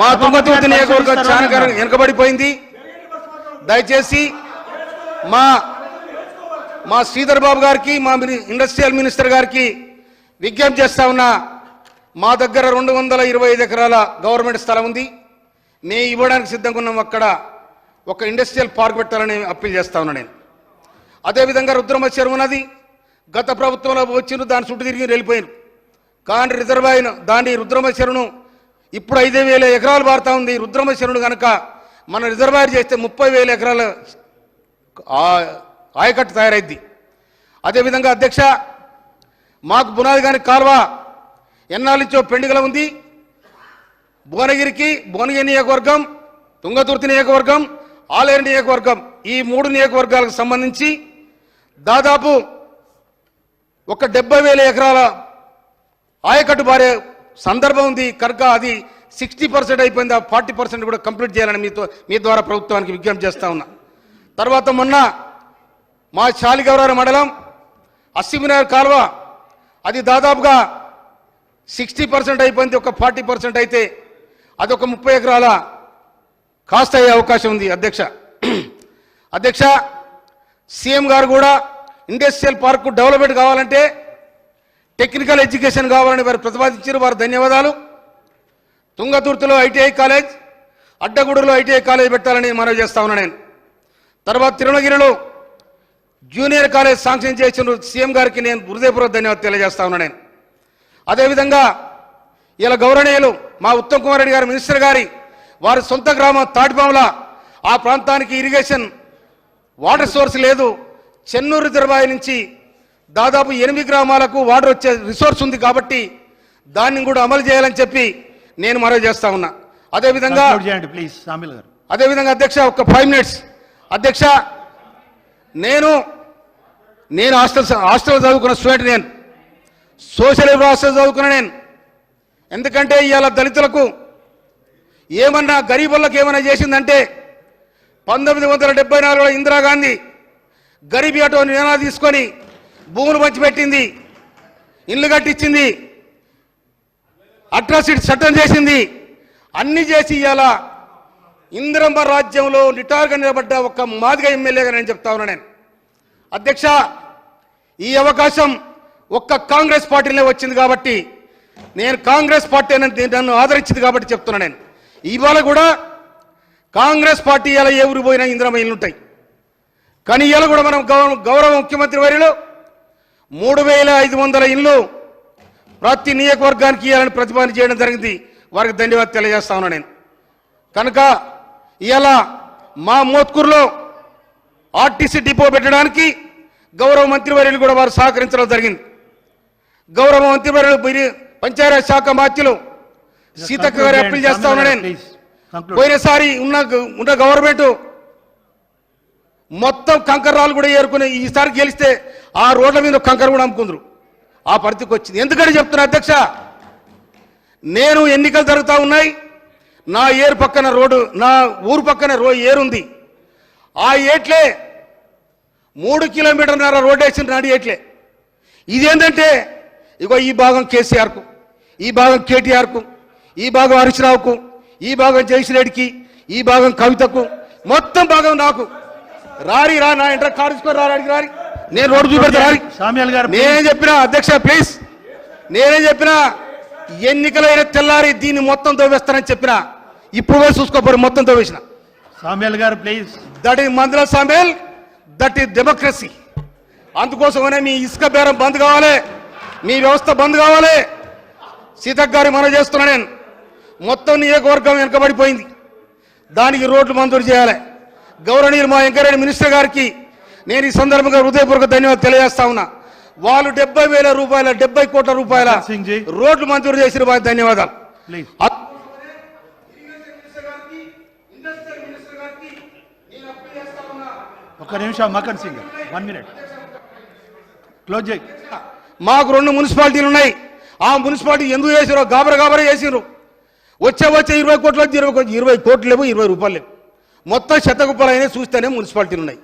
మా తుంగతుర్తి నియోజకవర్గం చాలా వెనుకబడిపోయింది. దయచేసి మా మా శ్రీధర్ బాబు గారికి మా ఇండస్ట్రియల్ మినిస్టర్ గారికి విజ్ఞప్తి చేస్తా ఉన్నా మా దగ్గర రెండు వందల ఇరవై ఐదు ఎకరాల గవర్నమెంట్ స్థలం ఉంది. మేము ఇవ్వడానికి సిద్ధంగా ఉన్నాం అక్కడ ఒక ఇండస్ట్రియల్ పార్క్ పెట్టాలని అప్పీల్ చేస్తా ఉన్నా నేను. అదేవిధంగా రుద్రమ చెరువు ఉన్నది. గత ప్రభుత్వంలో వచ్చిండ్రు దాని చుట్టూ తిరిగి వెళ్ళిపోయారు కానీ రిజర్వాయర్ దాని రుద్రమ చెరువును ఇప్పుడు ఐదు వేల ఎకరాలు పారుతా ఉంది. రుద్రమ కనుక మన రిజర్వాయర్ చేస్తే ముప్పై వేల ఎకరాల ఆయకట్టు తయారైద్ది. అదేవిధంగా అధ్యక్ష మాకు బునాది కానీ కాలువ ఎన్నాళ్ళ నుంచో పెండుగల ఉంది. భువనగిరికి భువనగిరి నియోజకవర్గం తుంగతుర్తి నియోజకవర్గం ఆలేరు నియోజకవర్గం ఈ మూడు నియోజకవర్గాలకు సంబంధించి దాదాపు ఒక డెబ్బై వేల ఎకరాల ఆయకట్టు బారే సందర్భం ఉంది కనుక అది సిక్స్టీ పర్సెంట్ అయిపోయింది ఆ ఫార్టీ పర్సెంట్ కూడా కంప్లీట్ చేయాలని మీతో మీ ద్వారా ప్రభుత్వానికి విజ్ఞప్తి చేస్తా ఉన్నా. తర్వాత మొన్న మా శాలిగౌరవ మండలం అస్సిమినార్ కాలువ అది దాదాపుగా సిక్స్టీ పర్సెంట్ అయిపోయింది ఒక ఫార్టీ పర్సెంట్ అయితే అది ఒక ముప్పై ఎకరాల కాస్ట్ అయ్యే అవకాశం ఉంది అధ్యక్ష. అధ్యక్ష సీఎం గారు కూడా ఇండస్ట్రియల్ పార్కు డెవలప్మెంట్ కావాలంటే టెక్నికల్ ఎడ్యుకేషన్ కావాలని వారు ప్రతిపాదించారు. వారు ధన్యవాదాలు. తుంగతుర్తిలో ఐటీఐ కాలేజ్ అడ్డగూడలో ఐటీఐ కాలేజ్ పెట్టాలని మనవి చేస్తా ఉన్నా నేను. తర్వాత తిరుమలగిరిలో జూనియర్ కాలేజ్ శాంక్షన్ చేసిన సీఎం గారికి నేను హృదయపూర్వక ధన్యవాదాలు తెలియజేస్తా ఉన్నా నేను. అదేవిధంగా ఇలా గౌరవనీయులు మా ఉత్తమ్ కుమార్ రెడ్డి గారు మినిస్టర్ గారి వారి సొంత గ్రామం తాటిపాముల ఆ ప్రాంతానికి ఇరిగేషన్ వాటర్ సోర్స్ లేదు. చెన్నూరు రిజర్వాయర్ నుంచి దాదాపు ఎనిమిది గ్రామాలకు వాటర్ వచ్చే రిసోర్స్ ఉంది కాబట్టి దాన్ని కూడా అమలు చేయాలని చెప్పి నేను మనవి చేస్తా ఉన్నా. అదేవిధంగా ప్లీజ్ సామిల్ గారు. అదేవిధంగా అధ్యక్ష ఒక ఫైవ్ మినిట్స్ అధ్యక్ష నేను నేను హాస్టల్ హాస్టల్ చదువుకున్న స్టూడెంట్ నేను. సోషల్ హాస్టల్ చదువుకున్న నేను. ఎందుకంటే ఇవాళ దళితులకు ఏమన్నా గరీబులకు ఏమన్నా చేసిందంటే పంతొమ్మిది వందల డెబ్బై నాలుగులో ఇందిరాగాంధీ గరీబీ ఆటో నినాదా తీసుకొని భూములు పంచిపెట్టింది ఇల్లు కట్టించింది అట్రాసిటీ చట్టం చేసింది. అన్ని చేసి ఇవాళ ఇందిరమ్మ రాజ్యంలో నిటారుగా నిలబడ్డ ఒక మాదిగ ఎమ్మెల్యేగా నేను చెప్తా ఉన్నా నేను. అధ్యక్ష ఈ అవకాశం ఒక్క కాంగ్రెస్ పార్టీనే వచ్చింది కాబట్టి నేను కాంగ్రెస్ పార్టీ అని నన్ను ఆదరించింది కాబట్టి చెప్తున్నా నేను. ఇవాళ కూడా కాంగ్రెస్ పార్టీ ఇలా ఏ ఊరు పోయినా ఇందిరమ్మ ఇల్లుంటాయి. కానీ ఇవాళ కూడా మనం గౌరవ గౌరవ ముఖ్యమంత్రి వారిలో మూడు వేల ఐదు వందల ఇల్లు ప్రతి నియోజకవర్గానికి ఇవ్వాలని ప్రతిపాదన చేయడం జరిగింది. వారికి ధన్యవాదాలు తెలియజేస్తా ఉన్నా నేను. కనుక ఇవాళ మా మోత్కూరులో ఆర్టీసీ డిపో పెట్టడానికి గౌరవ మంత్రివర్యులు కూడా వారు సహకరించడం జరిగింది. గౌరవ మంత్రివర్యులు పంచాయతీ శాఖ మాత్యులు సీతక్క గారి అప్పీల్ చేస్తా ఉన్నా నేను. పోయినసారి ఉన్న ఉన్న గవర్నమెంట్ మొత్తం కంకర్రాలు కూడా ఏరుకుని ఈసారి గెలిస్తే ఆ రోడ్ల మీద కంకర కూడా అమ్ముకుందరు. ఆ పరిస్థితికి వచ్చింది. ఎందుకని చెప్తున్నా అధ్యక్ష? నేను ఎన్నికలు జరుగుతూ ఉన్నాయి. నా ఏరు పక్కన రోడ్డు నా ఊరు పక్కన రో ఏరుంది. ఆ ఏట్లే మూడు కిలోమీటర్న్నర రోడ్డు వేసిన నాడు ఏట్లే. ఇదేంటంటే ఇగో ఈ భాగం కేసీఆర్కు ఈ భాగం కేటీఆర్కు ఈ భాగం హరీష్ రావుకు ఈ భాగం జయశ్రెడ్డికి ఈ భాగం కవితకు మొత్తం భాగం నాకు. రారి రా నా ఇంటర్ కారుచుకొని రారాడికి రారి. నేను రోడ్డు చూపెడతా రారి. సామ్యాల్ గారు నేనేం చెప్పినా అధ్యక్ష ప్లీజ్ నేనేం చెప్పినా ఎన్నికలైన తెల్లారి దీన్ని మొత్తం తవ్వేస్తానని చెప్పినా ఇప్పుడు పోయి చూసుకోపోరు మొత్తం తవ్వేసిన. సామ్యాల్ గారు ప్లీజ్ దట్ ఈ మందుల సామేల్ దట్ ఈ డెమోక్రసీ. అందుకోసమనే మీ ఇసుక బేరం బంద్ కావాలి మీ వ్యవస్థ బంద్ కావాలి. సీతక్ గారి మనం చేస్తున్నా నేను. మొత్తం నియోజకవర్గం వెనకబడిపోయింది. దానికి రోడ్లు మంజూరు చేయాలి. గౌరవనీయులు మా వెంకరెడ్డి మినిస్టర్ గారికి నేను ఈ సందర్భంగా హృదయపూర్వక ధన్యవాదాలు తెలియజేస్తా ఉన్నా. వాళ్ళు డెబ్బై వేల రూపాయల డెబ్బై కోట్ల రూపాయల. రోడ్లు మంజూరు చేసిన వారికి ధన్యవాదాలు. ఒక్క నిమిషం Makan Singh. One minute close చేయి. మాకు రెండు మున్సిపాలిటీలు ఉన్నాయి. ఆ మున్సిపాలిటీ ఎందుకు చేసిరో గాబర గాబర చేసిరు వచ్చే వచ్చే ఇరవై కోట్లు వచ్చి ఇరవై కోట్లు ఇరవై కోట్లు లేవు ఇరవై రూపాయలు లేవు. మొత్తం శతగుప్పలైనా చూస్తేనే మున్సిపాలిటీలు ఉన్నాయి.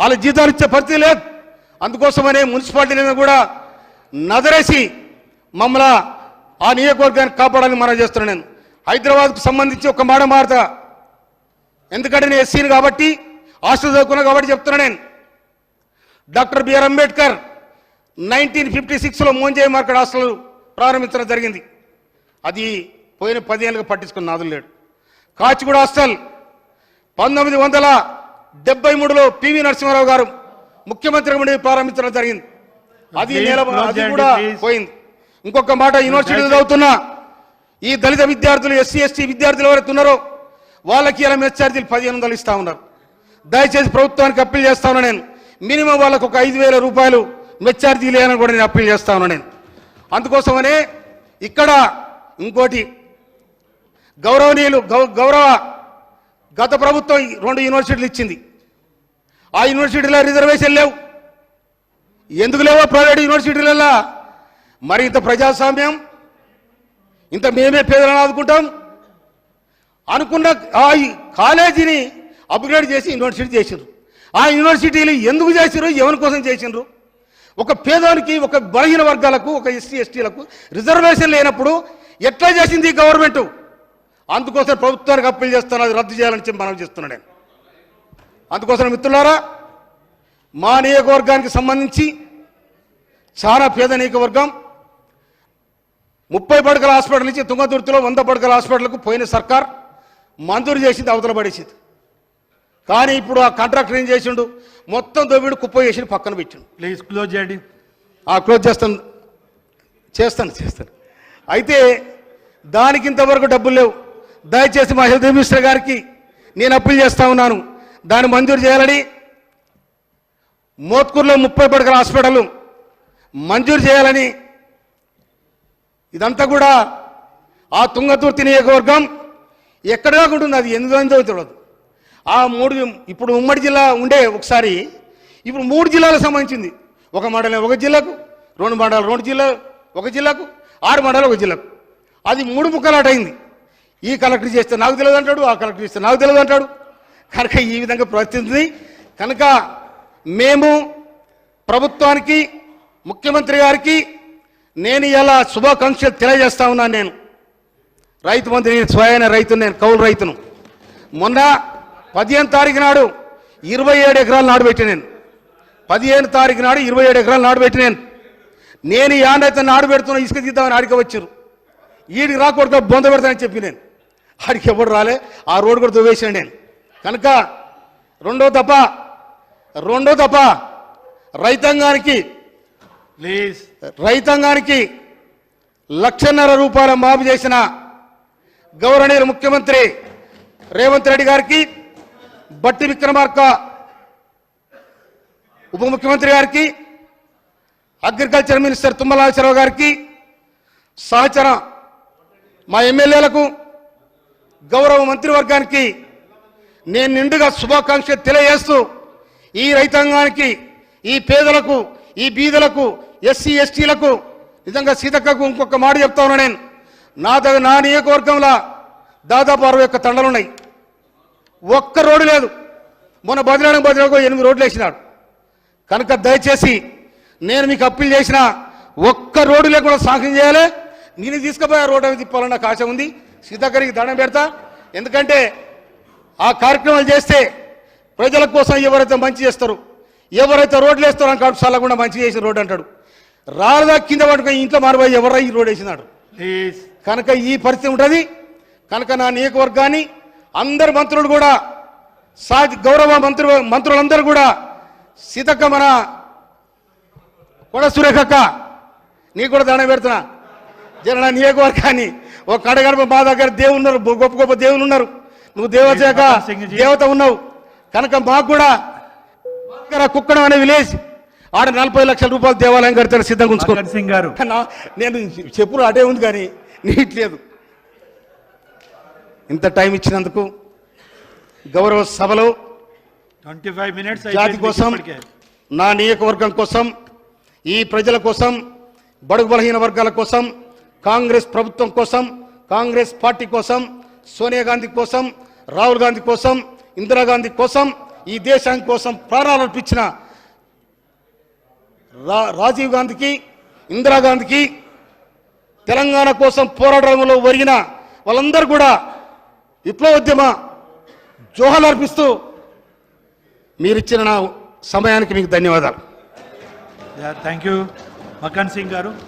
వాళ్ళ జీతాలు ఇచ్చే పరిస్థితి లేదు. అందుకోసమనే మున్సిపాలిటీలను కూడా నదరేసి మమ్మల్ని ఆ నియోజకవర్గాన్ని కాపాడాలని మనం చేస్తున్నాను నేను. హైదరాబాద్కు సంబంధించి ఒక మాట మారతా. ఎందుకంటే నేను ఎస్సీని కాబట్టి హాస్టల్ చదువుకున్నా కాబట్టి చెప్తున్నా నేను. Doctor B R Ambedkar nineteen fifty సిక్స్లో మోంజే మార్కెట్ హాస్టల్ ప్రారంభించడం జరిగింది. అది పోయిన పదేళ్ళుగా పట్టించుకున్న నాదులు లేడు. కాచిగూడ హాస్టల్ పంతొమ్మిది వందల డెబ్బై మూడులో పివి నరసింహారావు గారు ముఖ్యమంత్రి ఉండి ప్రారంభించడం జరిగింది. అది నేల అది కూడా. పోయింది. ఇంకొక మాట యూనివర్సిటీలో చదువుతున్న ఈ దళిత విద్యార్థులు ఎస్సీ ఎస్టీ విద్యార్థులు ఎవరైతే ఉన్నారో వాళ్ళకి ఇలా మెస్ ఛార్జీలు పదిహేను వందలు ఇస్తా ఉన్నారు. దయచేసి ప్రభుత్వానికి అప్పీల్ చేస్తా ఉన్నా నేను. మినిమం వాళ్ళకు ఒక ఐదు వేల రూపాయలు మెస్ ఛార్జీలు వేయాలని కూడా నేను అప్పీల్ చేస్తా ఉన్నా నేను. అందుకోసమనే ఇక్కడ ఇంకోటి గౌరవనీయులు గౌ- గౌరవ గత ప్రభుత్వం ఈ రెండు యూనివర్సిటీలు ఇచ్చింది. ఆ యూనివర్సిటీలో రిజర్వేషన్ లేవు. ఎందుకు లేవో ప్రైవేట్ యూనివర్సిటీలలో మరి ఇంత ప్రజాస్వామ్యం ఇంత మేమే పేదలను ఆదుకుంటాం. అనుకున్న ఆ ఈ కాలేజీని అప్గ్రేడ్ చేసి యూనివర్సిటీ చేసిండ్రు. ఆ యూనివర్సిటీలు ఎందుకు చేసినారు ఎవరి కోసం చేసిండ్రు? ఒక పేదోనికి ఒక బలహీన వర్గాలకు ఒక ఎస్సీ ఎస్టీలకు రిజర్వేషన్ లేనప్పుడు ఎట్లా చేసింది ఈ గవర్నమెంట్? అందుకోసం ప్రభుత్వానికి అప్పీల్ చేస్తాను అది రద్దు చేయాలని చెప్పి మనం చేస్తున్నాను నేను. అందుకోసం మిత్రులారా మా నియోజకవర్గానికి సంబంధించి చాలా పేద నియోజకవర్గం ముప్పై పడకల హాస్పిటల్ నుంచి తుంగతుర్తిలో వంద పడకల హాస్పిటల్కు పోయిన సర్కార్ మంజూరు చేసింది అవతల పడేసింది. కానీ ఇప్పుడు ఆ కాంట్రాక్టర్ ఏం చేసిండు? మొత్తం దొబ్బిడు కుప్ప చేసి పక్కన పెట్టిండు. ప్లీజ్ క్లోజ్ చేయండి. ఆ క్లోజ్ చేస్తాను. చేస్తాను చేస్తాను. అయితే దానికి ఇంతవరకు డబ్బులు లేవు. దయచేసి మా హెల్త్ మినిస్టర్ గారికి నేను అప్పీల్ చేస్తా ఉన్నాను. దాన్ని మంజూరు చేయాలని మోత్కూరులో ముప్పై పడకల హాస్పిటల్ మంజూరు చేయాలని ఇదంతా కూడా ఆ తుంగతుర్తి నియోజకవర్గం ఎక్కడ ఉంటుంది. అది ఎందుకు తెలియదు ఆ మూడు ఇప్పుడు ఉమ్మడి జిల్లా ఉండే ఒకసారి ఇప్పుడు మూడు జిల్లాలకు సంబంధించింది. ఒక మండలం ఒక జిల్లాకు రెండు మండలాలు రెండు జిల్లా ఒక జిల్లాకు ఆరు మండలాలు ఒక జిల్లాకు. అది మూడు ముక్కలాటైంది. ఈ కలెక్టర్ చేస్తే నాకు తెలియదు అంటాడు ఆ కలెక్టర్ చేస్తే నాకు తెలియదు అంటాడు. కనుక ఈ విధంగా ప్రవర్తించింది కనుక మేము ప్రభుత్వానికి ముఖ్యమంత్రి గారికి నేను ఇలా శుభాకాంక్షలు తెలియజేస్తా ఉన్నాను నేను. రైతు మంత్రి నేను స్వయాన రైతును నేను కౌలు రైతును. మొన్న పదిహేను తారీఖు నాడు ఇరవై ఏడు ఎకరాలు నాడు పెట్టి నేను. పదిహేను తారీఖు నాడు ఇరవై ఏడు ఎకరాలు నాడు పెట్టి నేను. నేను యాడైతే నాడు పెడుతున్నా ఇసుక తీద్దామని ఆడికి వచ్చారు ఈడికి రాకూడదు బొంద పెడతానని చెప్పి నేను. ఆడికి ఎవడు రాలే? ఆ రోడ్డు కూడా దువ్వేసాను నేను. కనుక రెండో తప్ప రెండో తప్ప రైతాంగానికి ప్లీజ్. రైతాంగానికి లక్షన్నర రూపాయల మాఫీ చేసిన గౌరవనీయులు ముఖ్యమంత్రి రేవంత్ రెడ్డి గారికి బట్టి విక్రమార్క ఉప ముఖ్యమంత్రి గారికి అగ్రికల్చర్ మినిస్టర్ తుమ్మల నాగేశ్వరరావు గారికి సహచర మా ఎమ్మెల్యేలకు గౌరవ మంత్రివర్గానికి నేను నిండుగా శుభాకాంక్షలు తెలియజేస్తూ ఈ రైతాంగానికి ఈ పేదలకు ఈ బీదలకు ఎస్సీ ఎస్టీలకు నిజంగా సీతక్కకు ఇంకొక మాట చెప్తా ఉన్నా నేను. నా దగ్గర నా నియోజకవర్గంలో దాదాపు అరవై ఒక్క తండలున్నాయి. ఒక్క రోడ్డు లేదు. మొన్న బదిలాడం బదిలాకు ఎనిమిది రోడ్లు వేసినాడు. కనుక దయచేసి నేను మీకు అప్పీల్ చేసిన ఒక్క రోడ్డు లేకుండా సాంక్షన్ చేయాలి. నేను తీసుకుపోయి ఆ రోడ్డు తిప్పాలన్న నాకు ఆశ ఉంది. సీతక్కరికి దండం పెడతా. ఎందుకంటే ఆ కార్యక్రమాలు చేస్తే ప్రజల కోసం ఎవరైతే మంచి చేస్తారు ఎవరైతే రోడ్లు వేస్తారో అని చల్లకుండా మంచి చేసిన రోడ్డు అంటాడు. రాళ్ళదా కింద పట్టుకొని ఇంట్లో మారిపోయి ఎవరై ఈ రోడ్ వేసినాడు. కనుక ఈ పరిస్థితి ఉంటుంది. కనుక నా నియోజకవర్గాన్ని అందరు మంత్రులు కూడా సా గౌరవ మంత్రు మంత్రులందరూ కూడా సీతక్క మన కూడా సురేఖక్క నీకు కూడా దండం పెడుతున్నా. జర నా నియోజకవర్గాన్ని ఒక కడగడప మా దగ్గర దేవుడు ఉన్నారు. గొప్ప గొప్ప దేవులు ఉన్నారు. నువ్వు దేవచేక. దేవత ఉన్నావు. కనుక మాకు కూడా కుక్కడం అనే విలేజ్ ఆడ నలభై లక్షల రూపాయలు దేవాలయం కడతాడు సిద్ధంగా ఉంచుకో భగత్ సింగ్ గారు. నేను చెప్పులు అటే ఉంది కానీ నీట్లేదు ఇంత టైం ఇచ్చినందుకు గౌరవ సభలో ట్వంటీ ఫైవ్ మినిట్స్ జాతి కోసం నా నియోజకవర్గం కోసం ఈ ప్రజల కోసం బడుగు బలహీన వర్గాల కోసం కాంగ్రెస్ ప్రభుత్వం కోసం కాంగ్రెస్ పార్టీ కోసం సోనియా గాంధీ కోసం రాహుల్ గాంధీ కోసం ఇందిరాగాంధీ కోసం ఈ దేశానికి కోసం ప్రాణాలు అర్పించిన రా- రాజీవ్ గాంధీకి ఇందిరాగాంధీకి తెలంగాణ కోసం పోరాటంలో ఒరిగిన వాళ్ళందరూ కూడా విప్లవోద్యమ జోహాలు అర్పిస్తూ మీరిచ్చిన నా సమయానికి మీకు ధన్యవాదాలు. థ్యాంక్ యూ మకాన్ సింగ్ గారు.